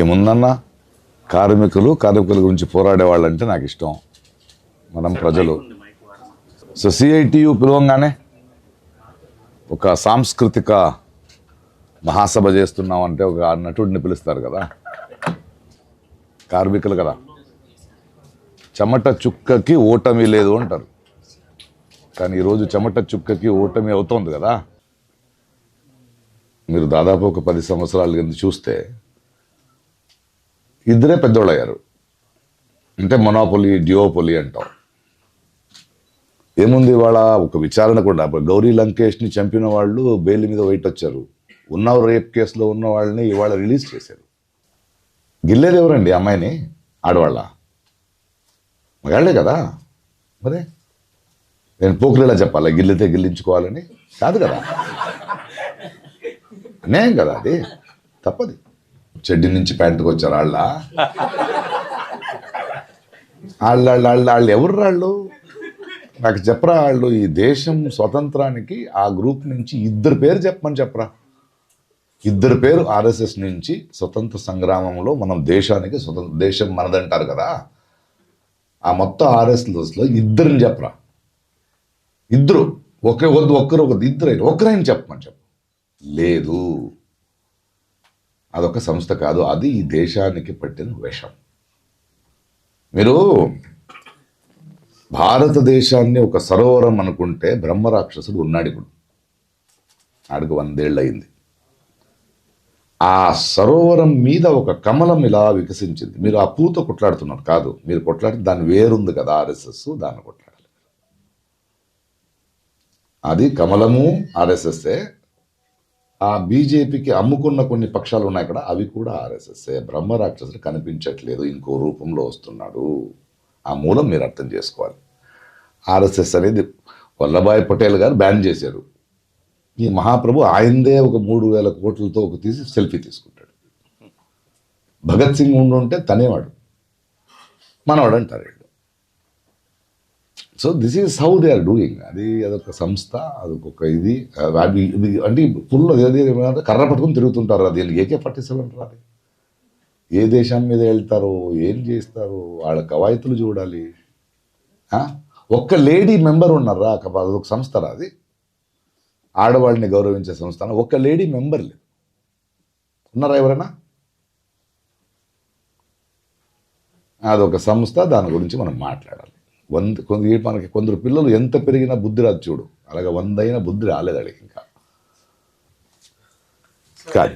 ఏముందన్నా? కార్మికులు కార్మికుల గురించి పోరాడే వాళ్ళంటే నాకు ఇష్టం మనం ప్రజలు సో సిఐటియు పిలవంగానే ఒక సాంస్కృతిక మహాసభ చేస్తున్నాం అంటే ఒక నటుడిని పిలుస్తారు కదా. కార్మికులు కదా. చెమట చుక్కకి ఓటమి లేదు అంటారు. కానీ ఈరోజు చెమట చుక్కకి ఓటమి అవుతోంది కదా. మీరు దాదాపు ఒక పది సంవత్సరాల కింద చూస్తే ఇద్దరే పెద్దోళ్ళు అయ్యారు అంటే మొనాపొలి డియోపొలి అంటాం. ఏముంది ఇవాళ? ఒక విచారణ కూడా. గౌరీ లంకేష్ని చంపిన వాళ్ళు బెయిల్ మీద వెయిట్ వచ్చారు. ఉన్న రేప్ కేసులో ఉన్న వాళ్ళని ఇవాళ రిలీజ్ చేశారు. గిల్లేది ఎవరండి? అమ్మాయిని? ఆడవాళ్ళ? మగాళ్ళే కదా? మరే? నేను పోకులేలా చెప్పాలా? గిల్లితే గిల్లించుకోవాలని? కాదు కదా. అన్యాయం కదా అది? తప్పది. చెడ్డి నుంచి ప్యాంటుకు వచ్చారు వాళ్ళ వాళ్ళ వాళ్ళ వాళ్ళు ఎవరు వాళ్ళు నాకు చెప్పరా వాళ్ళు ఈ దేశం స్వతంత్రానికి ఆ గ్రూప్ నుంచి ఇద్దరు పేరు చెప్పమని చెప్పరా? ఇద్దరు పేరు ఆర్ఎస్ఎస్ నుంచి స్వతంత్ర సంగ్రామంలో మనం దేశానికి స్వతంత్ర దేశం మనదంటారు కదా? ఆ మొత్తం ఆర్ఎస్ఎస్లో ఇద్దరిని చెప్పరా? ఇద్దరు ఒకే వద్దు ఒక్కరు ఒక ఇద్దరు ఒకరైనా చెప్పమని చెప్పు. లేదు. అదొక సంస్థ కాదు అది ఈ దేశానికి పట్టిన విషం. మీరు భారతదేశాన్ని ఒక సరోవరం అనుకుంటే బ్రహ్మరాక్షసుడు ఉన్నాడు ఇప్పుడు. ఆడికి వందేళ్ళు అయింది ఆ సరోవరం మీద ఒక కమలం ఇలా వికసించింది. మీరు ఆ పూత కొట్లాడుతున్నారు కాదు. మీరు కొట్లాడి దాని వేరుంది కదా ఆర్ఎస్ఎస్ దాన్ని కొట్లాడాలి. అది కమలము ఆర్ఎస్ఎస్ఏ ఆ బీజేపీకి అమ్ముకున్న కొన్ని పక్షాలు ఉన్నాయి కదా అవి కూడా ఆర్ఎస్ఎస్ఏ బ్రహ్మరాక్షసుడు కనిపించట్లేదు ఇంకో రూపంలో వస్తున్నాడు. ఆ మూలం మీరు అర్థం చేసుకోవాలి. ఆర్ఎస్ఎస్ అనేది వల్లభాయ్ పటేల్ గారు బ్యాన్ చేశారు. ఈ మహాప్రభు ఆయనదే ఒక మూడు వేల కోట్లతో ఒక తీసి సెల్ఫీ తీసుకుంటాడు. భగత్ సింగ్ ఉండుంటే తనేవాడు. మనవాడు అంటారు వీళ్ళు. So this is how they are doing అది అదొక సంస్థ అదొక ఇది. అది ఇది అంటే ఫుల్ అదే ఏమంటే కర్ర పట్టుకుని తిరుగుతుంటారు అది. ఏకే ఫార్టీ అంటారు ఏ దేశం మీద వెళ్తారో ఏం చేస్తారు వాళ్ళ కవాయితులు చూడాలి. ఒక్క లేడీ మెంబర్ ఉన్నారా? ఒక- అదొక సంస్థ అది. ఆడవాళ్ళని గౌరవించే సంస్థ ఒక్క లేడీ మెంబర్ లేదు. ఉన్నారా ఎవరైనా? అదొక సంస్థ దాని గురించి మనం మాట్లాడాలి. వంద కొంత మనకి కొందరు పిల్లలు ఎంత పెరిగినా బుద్ధి రాదు చూడు. అలాగే వంద అయినా బుద్ధి రాలేదు అడిగి ఇంకా. కాదు